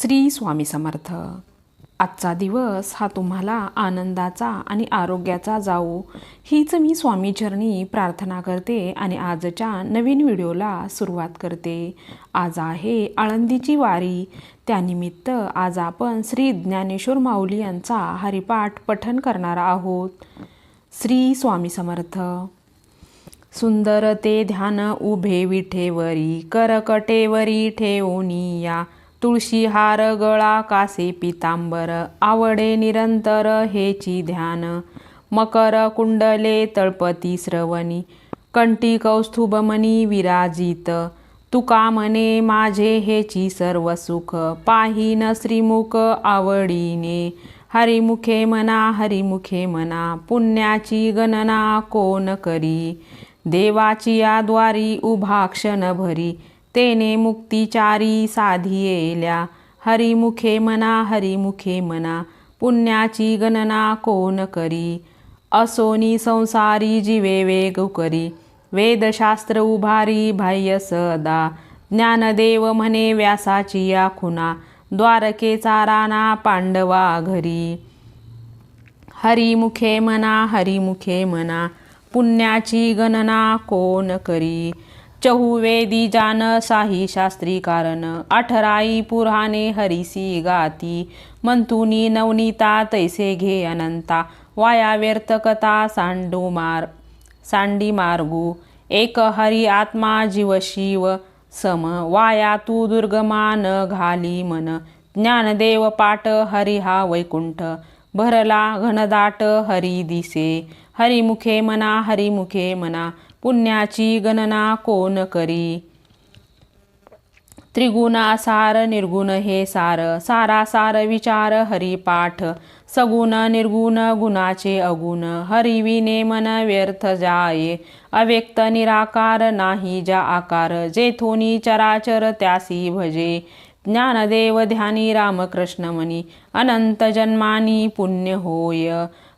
श्री स्वामी समर्थ. आजचा दिवस हा तुम्हाला आनंदाचा आणि आरोग्याचा जाओ हीच मी स्वामीचरणी प्रार्थना करते आणि आजच्या नवीन व्हिडिओला सुरुवात करते. आज आहे आळंदीची वारी. त्यानिमित्त आज आपण श्री ज्ञानेश्वर माऊली यांचा हरिपाठ पठन करणार आहोत. श्री स्वामी समर्थ. सुंदर ते ध्यान उभे विठेवरी करकटेवरी ठेवूनिया तुळशी हार गळा कासे पितांबर आवडे निरंतर हेची ध्यान मकर कुंडले तळपती श्रवणी कंठी कौस्तुभमणी विराजित तुका म्हणे माझे हेची सर्व सुख पाहिन श्रीमुख आवडीने हरिमुखे मना हरिमुखे मना पुण्याची गणना कोण करी? देवाची या द्वारी उभा क्षण भरी तेने मुक्तिचारी साधियेल्या हरिमुखे मना हरिमुखे मना पुण्याची गणना कोण करी? असोनी संसारी जीवे वेग करी. वेदशास्त्र उभारी बाह्य सदा. ज्ञानदेव म्हणे व्यासाची या खुना द्वारकेचा राणा पांडवा घरी. हरिमुखे मना हरिमुखे मना पुण्याची गणना कोण करी? चहुवेदी जान साही शास्त्री कारण। अठराई पुराणे हरिसी गाती। मंतुनी नवनीता तैसे घे अनंता। वाया व्यर्थकता सांडू मार सांडी मार्गू। एक हरी आत्मा जीव शिव। सम वाया तू दुर्गमान घाली मन। ज्ञानदेव पाट हरी हा वैकुंठ। भरला घनदाट हरी दिसे। हरिमुखे मना हरिमुखे मना। पुण्याची गणना कोण करी? त्रिगुणासार निर्गुण हे सार सारा सार विचार हरिपाठ. सगुण निर्गुण गुणाचे अगुण. हरिविने मन व्यर्थ जाये. अव्यक्त निराकार नाही ज्या आकार. जेथोनी चराचर त्यासी भजे. ज्ञानदेव ध्यानी रामकृष्ण मनी. अनंत जन्मानी पुण्य होय.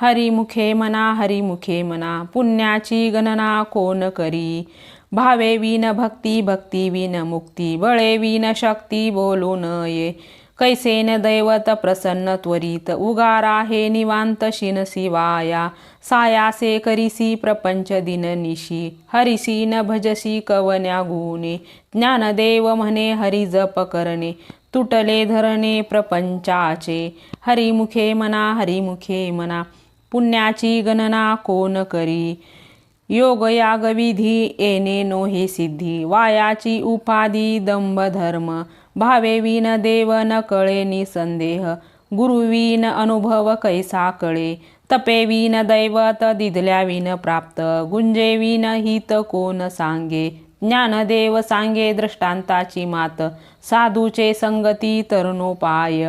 हरिमुखे मना हरिमुखे मना पुण्याची गणना कोण करी? भावे विन भक्ती भक्ती विन मुक्ती बळे विन शक्ती बोलू नये कैसेन दैवत प्रसन्न त्वरित उगारा हे निवांत शिन शिवाया. सायासे करिसी प्रपंच दिन निशी हरिसी न भजसी कवन्या गुणे. ज्ञानदेव म्हणे हरि जप करणे तुटले धरणे प्रपंचाचे. हरिमुखे मना हरिमुखे मना पुण्याची गणना कोण करी? योग याग विधी येणे नो हे सिद्धी वायाची उपाधी दंभ धर्म भावे विन देव न कळे निसंदेह गुरुवीन अनुभव कैसा कळे तपेवीन दैवत दिदल्याविन प्राप्त गुंजेवीन हित कोण सांगे ज्ञानदेव सांगे दृष्टांताची मात साधूचे संगती तरुणोपाय.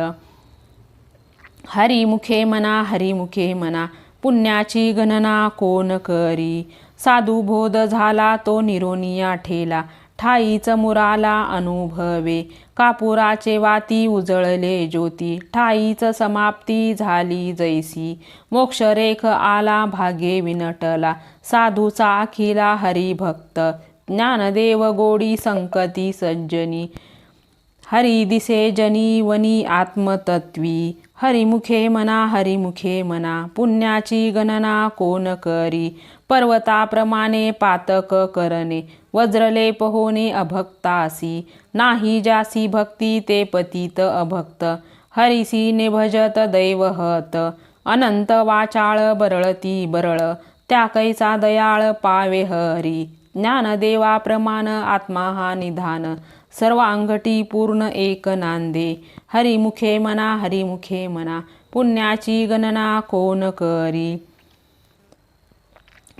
हरिमुखे मना हरिमुखे मना पुण्याची गणना कोण करी? साधू बोध झाला तो निरोनिया ठेला ठाईच मुराला अनुभवे कापुराचे वाती उजळले ज्योती ठाईच समाप्ती झाली जैसी मोक्षरेख आला भागे विनटला साधूचा अखिला हरिभक्त ज्ञानदेव गोडी संकती सज्जनी हरी दिसे जनी वनी आत्मतत्वी हरिमुखे मना हरिमुखे मना पुण्याची गणना कोण करी? पर्वताप्रमाणे पातक करणे वज्रलेप होणे अभक्तासी. नाही जासी भक्ती ते पतित अभक्त. हरिसी निभजत दैवहत अनंत वाचाळ बरळती बरळ. त्या कैसा दयाळ पावे हरी. ज्ञानदेवाप्रमाण आत्मा हा निधान. सर्व अंगठी पूर्ण एक नांदे. हरिमुखे मना हरिमुखे मना पुण्याची गणना कोण करी?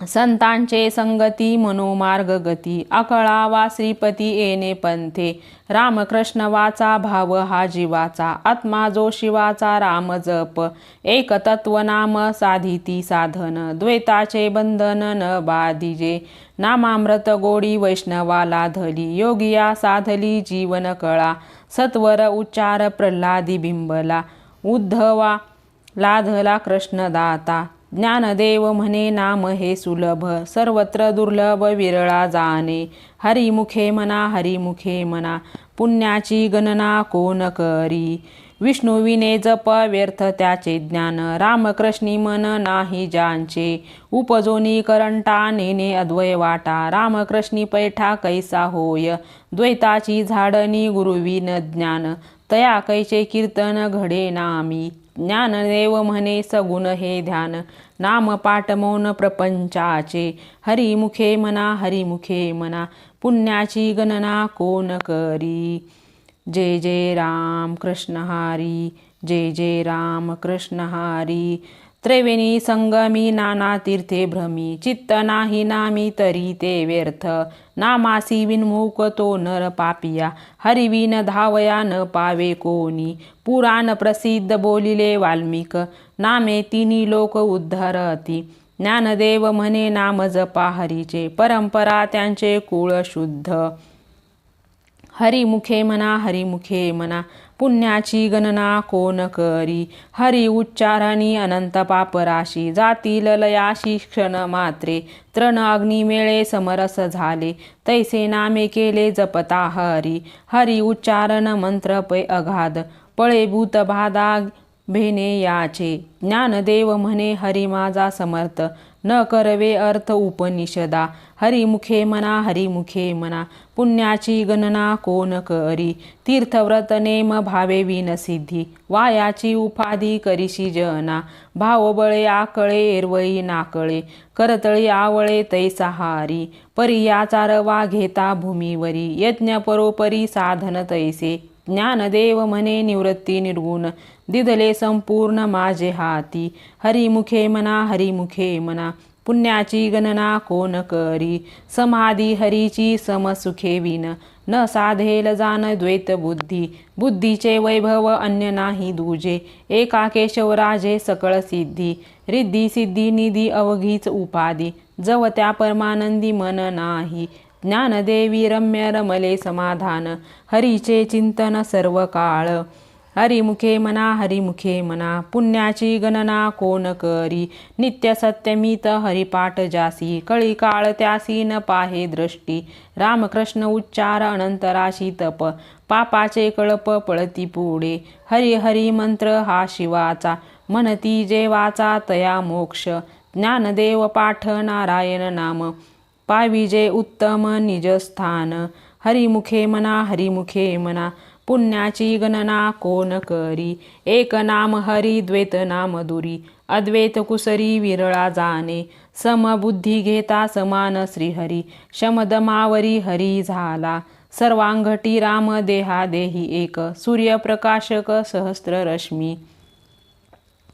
संतांचे संगती मनोमार्ग गती. अकळावा श्रीपती येणे पंथे. रामकृष्ण वाचा भाव हा जीवाचा. आत्मा जो शिवाचा राम जप. एक तत्व नाम साधिती साधन. द्वैताचे बंधन न बाधिजे. नामामृत गोडी वैष्णवाला धली. योगिया साधली जीवन कळा. सत्वर उच्चार प्रल्हादी बिंबला. उद्धवा लाधला कृष्णदाता. ज्ञानदेव म्हणे नाम हे सुलभ सर्वत्र दुर्लभ विरळा जाणे. हरिमुखे म्हणा हरिमुखे म्हणा पुण्याची गणना कोण करी? विष्णुविने जप व्यर्थ त्याचे ज्ञान रामकृष्णी मन नाही ज्यांचे. उपजोनी करंटा नेने अद्वय वाटा रामकृष्णी पैठा कैसा होय? द्वैताची झाडणी गुरुविन ज्ञान तया कैचे कीर्तन घडे नामी. ज्ञानदेव म्हणे सगुण हे ध्यान. नाम पाठ मौन प्रपंचाचे. हरिमुखे मना हरिमुखे मना. पुण्याची गणना कोण करी? जय जय राम कृष्ण हरी. जय जय राम कृष्ण हरी. त्रिवेणी संगमी नाना तीर्थे भ्रमी. चित्त नाही नामी तरी ते व्यर्थ. नामासी विनमुख तो नर पापिया. हरिविन धावया न पावे कोणी. पुराण प्रसिद्ध बोलिले वाल्मिक. नामे तिनी लोक उद्धरती. ज्ञानदेव म्हणे नाम जपा हरीचे. परंपरा त्यांचे कुळ शुद्ध. हरिमुखे म्हणा हरिमुखे म्हणा. पुण्याची गणना कोण करी? हरी उच्चारणी अनंत पापराशी जातील लयाशी क्षण मात्रे. तृण अग्निमेळे समरस झाले. तैसे नामे केले जपता हरी. हरी उच्चारण मंत्र पै अगाध पळे भूतबाधा भेने याचे. ज्ञानदेव म्हणे हरी माझा समर्थ. न करवे अर्थ उपनिषदा. हरिमुखे मना हरिमुखे मना पुण्याची गणना कोण करी? तीर्थव्रत नेम भावे विनसिद्धी वायाची उपाधी करीशी जना. भावबळे आकळे एरवई नाकळे. करतळी आवळे तैसाहारी परियाचार वा घेता भूमीवरी. यज्ञ परोपरी साधन तैसे. ज्ञानदेव म्हणे निवृत्ती निर्गुण. दिदले संपूर्ण माझे हाती. हरिमुखे मना हरिमुखे मना. पुण्याची गणना कोण करी? समाधी हरीची समसुखे विन न साधेल जाण द्वैत बुद्धी. बुद्धीचे वैभव अन्य नाही दुजे. एका केशवराजे सकळ सिद्धी. रिद्धी सिद्धी निधी अवघीच उपाधी. जव त्या परमानंदी मन नाही. ज्ञानदेवी रम्य रमले समाधान. हरीचे चिंतन सर्व काळ हरिमुखे मना हरिमुखे मना पुण्याची गणना कोण करी? नित्य सत्यमित हरिपाठ जासी कळी काळ त्यासी न पाहे दृष्टी. रामकृष्ण उच्चार अनंतराशी तप पापाचे कळप पळती पुढे. हरी हरी मंत्र हा शिवाचा म्हणती जेवाचा तया मोक्ष. ज्ञानदेव पाठ नारायण नाम पाविजे उत्तम निजस्थान. हरिमुखे मना हरिमुखे मना पुण्याची गणना कोण करी? एक नाम हरी द्वैत नाम दुरी. अद्वैत कुसरी विरळा जाणे. समबुद्धी घेता समान श्रीहरी. शमदमावरी हरी झाला. सर्वांगटी राम देहा देही एक. सूर्यप्रकाशक सहस्त्र रश्मी.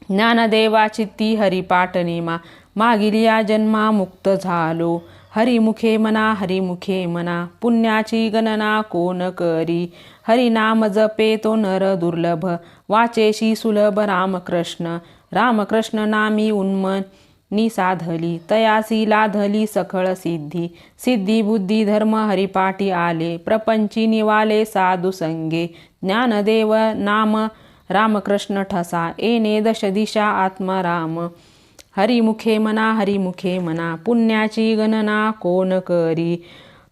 ज्ञानदेवा चित्ती हरिपाठ नेमा. मागिलिया जन्मा मुक्त झालो. हरिमुखे मना हरिमुखे मना. पुण्याची गणना कोण करी? हरिनाम जपे तो नर दुर्लभ वाचेशी सुलभ रामकृष्ण. रामकृष्ण नामी उन्मन नि साधली तयासी लाधली सखळ सिद्धी. सिद्धी बुद्धी धर्म हरिपाठी आले प्रपंची निवाले साधू संगे. ज्ञानदेव नाम रामकृष्ण ठसा एने दश दिशा आत्मा राम. हरिमुखे मना हरिमुखे मना पुण्याची गणना कोण करी?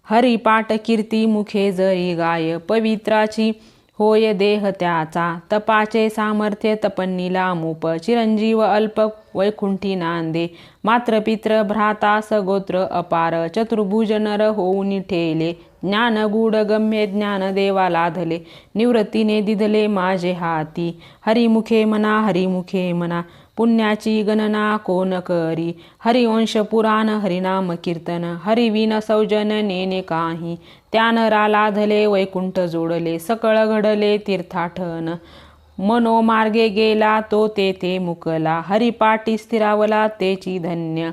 हरिपाठ कीर्ती मुखे जरी गाय पवित्राची होय देह त्याचा तपाचे सामर्थ्य तपन्नीला मूप चिरंजीव अल्प वैकुंठी नांदे मात्र पित्र भ्राता सगोत्र अपार चतुर्भुज नर होऊन ठेले ज्ञान गूढ गम्य ज्ञान देवा लाधले निवृत्तीने दिधले माझे हाती हरिमुखे मना हरिमुखे मना पुण्याची गणना कोण करी? हरिवंश पुराण हरिनाम कीर्तन हरिविन सौजन नेने काही. त्यान रालाधले वैकुंठ जोडले सकळ घडले तीर्थाठन. मनोमार्गे गेला तो ते ते मुकला. हरिपाटी स्थिरावला तेची धन्य.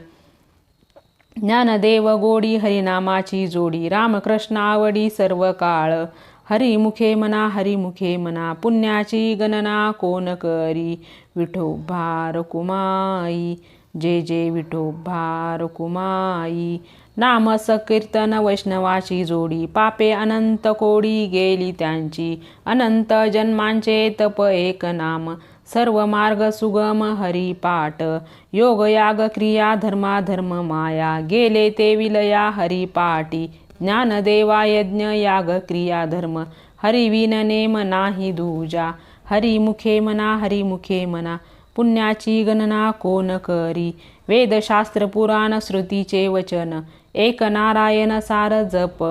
ज्ञानदेव गोडी हरिनामाची जोडी. रामकृष्ण आवडी सर्व काळ हरिमुखे मना हरिमुखे मना पुण्याची गणना कोण करी? विठोबा रकुमाई जे जे विठोबा रकुमाई नाम सकीर्तन वैष्णवाची जोडी पापे अनंत कोडी गेली त्यांची. अनंत जन्मांचे तप एक नाम सर्व मार्ग सुगम हरिपाठ योग याग क्रिया धर्मा धर्म माया गेले ते विलया हरिपाटी ज्ञानदेवा यज्ञ याग क्रिया धर्म हरिविन नेम नाही दूजा। हरिमुखे मना हरिमुखे मना। पुण्याची गणना कोण करी। वेदशास्त्र पुराण श्रुतीचे वचन। एक नारायण सार जप।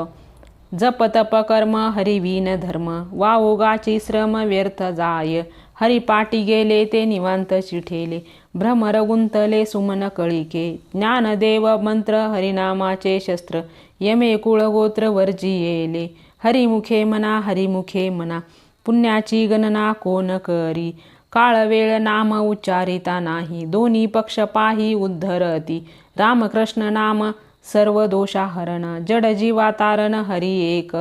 जप तप कर्म हरिवीन धर्म। वा ओगाची श्रम व्यर्थ जाय। हरिपाटी गेले ते निवांत चिठेले। भ्रमर गुंतले सुमन कळिके। ज्ञानदेव मंत्र हरिनामाचे शस्त्र। यमे कुळगोत्र वर्जियेले. हरिमुखे मना हरिमुखे मना. पुण्याची गणना कोण करी? काळ वेळ नाम उच्चारिता नाही. दोन्ही पक्ष पाही उद्धरती. रामकृष्ण नाम सर्व दोषाहरण जड जीवा तारण हरी एक.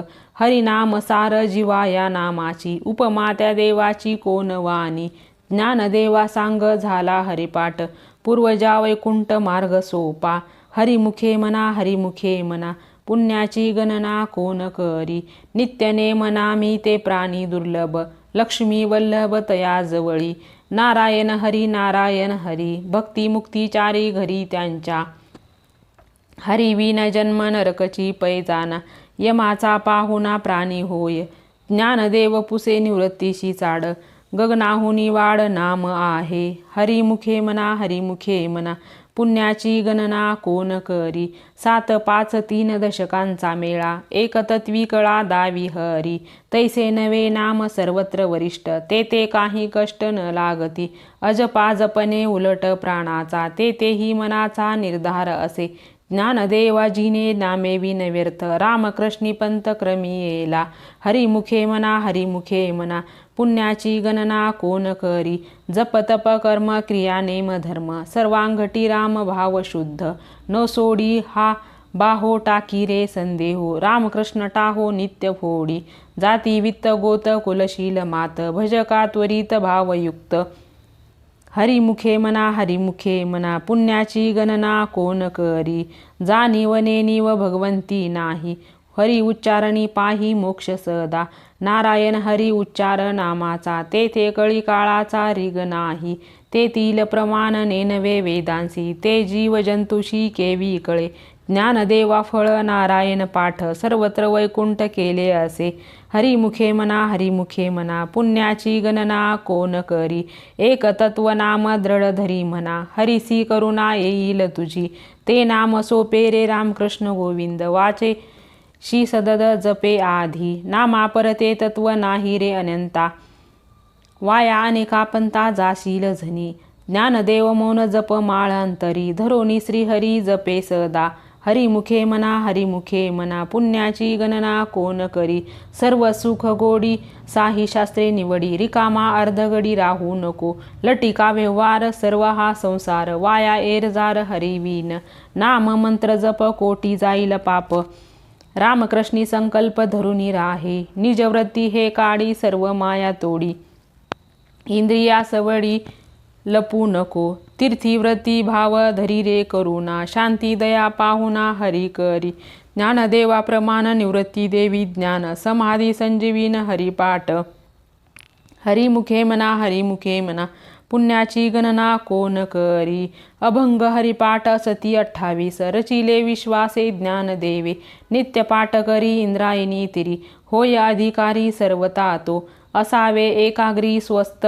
हरिनाम सार जीवा या नामाची. उपमा त्या देवाची कोण वाणी? ज्ञानदेवा सांग झाला हरिपाठ. पूर्वजा वैकुंठ मार्ग सोपा. हरिमुखे मना हरिमुखे मना. पुण्याची गणना कोण करी? नित्यने मना मी ते प्राणी दुर्लभ. लक्ष्मी वल्लभ तया जवळी. नारायण हरी नारायण हरी. भक्ती मुक्तीचारी घरी त्यांच्या. हरिविन जन्म नरकची पैजाना. यमाचा पाहुणा प्राणी होय. ज्ञानदेव पुसे निवृत्तीशी चाड. गगनाहुनी वाड नाम आहे. हरिमुखे मना हरिमुखे मना. पुण्याची गणना कोण करी? सात पाच तीन दशकांचा मेळा. एकतत्वी कळा दावी हरी. तैसे नवे नाम सर्वत्र वरिष्ठ. ते ते काही कष्ट न लागती. अजपाजपणे उलट प्राणाचा. ते तेही मनाचा निर्धार असे. ज्ञानदेवाजीने नामे विनव्यर्थ रामकृष्णी पंत क्रमी येला. हरिमुखे मना हरिमुखे मना. पुण्याची गणना कोण करी? जप तप कर्म क्रिया नेम धर्म. सर्वांगटी राम भाव शुद्ध. न सोडी हा बाहो टाकी रे संदेहो. रामकृष्ण टाहो नित्य फोडी. जाती वित्त गोत कुलशील मात. भजका त्वरित भावयुक्त. हरिमुखे मना हरिमुखे मना. पुण्याची गणना कोण करी? जाणीव नेनिव भगवंती नाही. हरी उच्चारणी पाही मोक्ष सदा. नारायण हरी उच्चार नामाचा तेथे कळी काळाचा रिग नाही. तेथील प्रमाण नेनवे वेदांसी ते जीव जंतुशी केवी कळे. ज्ञानदेवा फळ नारायण पाठ सर्वत्र वैकुंठ केले असे. हरिमुखे मना हरिमुखे मना पुण्याची गणना कोण करी? एक तत्व नाम दृढ धरी म्हणा. हरिसी करुणा येईल तुझी. ते नाम सोपे रे रामकृष्ण गोविंद. वाचे शी सदद जपे आधी नामा परते तत्व नाही रे अनंता. वाया अनेकापंता जाशील झनी. ज्ञानदेव मौन जप माळ अंतरी धरोनी श्रीहरी जपे सदा. हरिमुखे मना हरिमुखे मना. पुण्याची गणना कोण करी? सर्व सुख गोडी. साही शास्त्रे निवडी. रिकामा अर्धगडी राहू नको. लटिका व्यवहार सर्व हा संसार. वाया एरजार हरिवीन नाम मंत्र जप कोटी जाईल पाप. रामकृष्णी संकल्प धरुनी राहे निजव्रती हे काडी सर्व माया तोडी. इंद्रिया सवडी लपू नको तीर्थीव्रती भाव धरी रे करुणा शांती दया पाहुना हरी करी. ज्ञानदेवा प्रमाण निवृत्ती देवी ज्ञान समाधी संजीवीन हरिपाठ. हरिमुखे मना हरिमुखे मना पुण्याची गणना कोण करी? अभंग हरिपाठ सती अठ्ठावीस रचिले विश्वासे ज्ञान देवे नित्य पाठ करी इंद्रायणी तिरी होय अधिकारी सर्वता तो असावे एकाग्री स्वस्त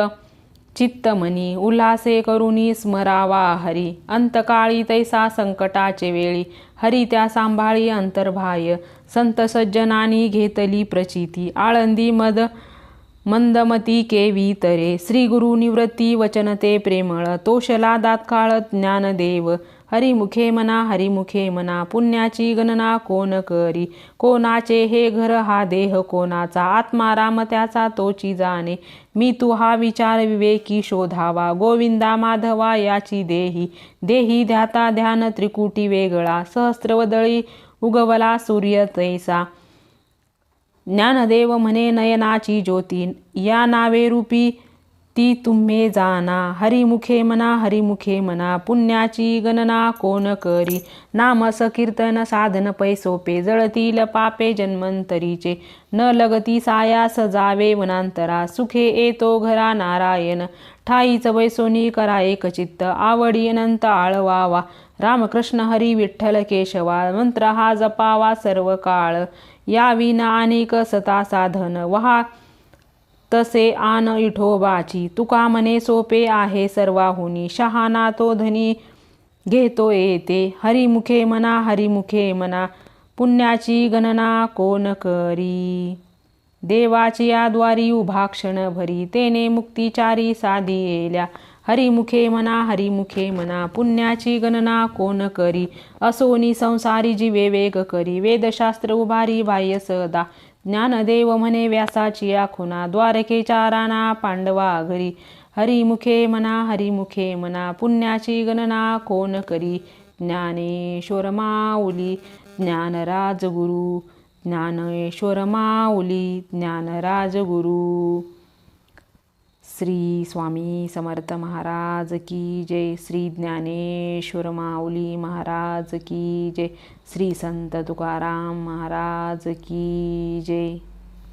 चित्तमनी उल्हासे करुणी स्मरावा हरी अंतकाळी तैसा संकटाचे वेळी हरी त्या सांभाळी अंतर्भाय संत सज्जनानी घेतली प्रचिती आळंदी मद मंदमती केवी तरे श्री गुरु निवृत्ती वचनते प्रेमळ तोषला दातकाळ ज्ञानदेव. हरिमुखे मना हरिमुखे मना पुण्याची गणना कोण करी? कोणाचे हे घर हा देह कोणाचा आत्मा राम त्याचा तोची जाणे. मी तू हा विचार विवेकी शोधावा गोविंदा माधवा याची देही. देही ध्याता ध्यान त्रिकुटी वेगळा सहस्त्रवदळी उगवला सूर्य तैसा. ज्ञानदेव म्हणे नयनाची ज्योती या नावे रूपी ती तुम्हे जाना. हरिमुखे मना हरिमुखे मना पुण्याची गणना कोण करी? नाम कीर्तन साधन पैसोपे जळतील पापे जन्मंतरीचे. न लगती सायास जावे वनांतरा सुखे येतो घरा नारायण. ठाईच वैसोनी करा एक चित्त आवडी अनंत आळवावा. रामकृष्ण हरी विठ्ठल केशवा मंत्र हा जपावा सर्व काळ. या विना अनेक सता साधन. वहा तसे आन इठोबाची तुका म्हणे सोपे आहे सर्वाहुनी. शहाणा तो धनी घेतो येते. हरिमुखे मना हरिमुखे मना. पुण्याची गणना कोण करी? देवाची याद्वारी उभाक्षण उभा क्षण भरी तेने मुक्तिचारी साधी येल्या हरिमुखे मना हरिमुखे मना पुण्याची गणना कोण करी? असोनी संसारी जीवे वेग करी. वेदशास्त्र उभारी बाह्य सदा. ज्ञानदेव म्हणे व्यासाची आखुना. द्वारकेच्या राणा पांडवा घरी. हरिमुखे मना हरिमुखे मना पुण्याची गणना कोण करी? ज्ञानेश्वर माऊली ज्ञानराज गुरु ज्ञानेश्वर माऊली ज्ञानराज गुरु श्री स्वामी समर्थ महाराज की जय श्री ज्ञानेश्वर माऊली महाराज की जय श्री संत तुकाराम महाराज की जय।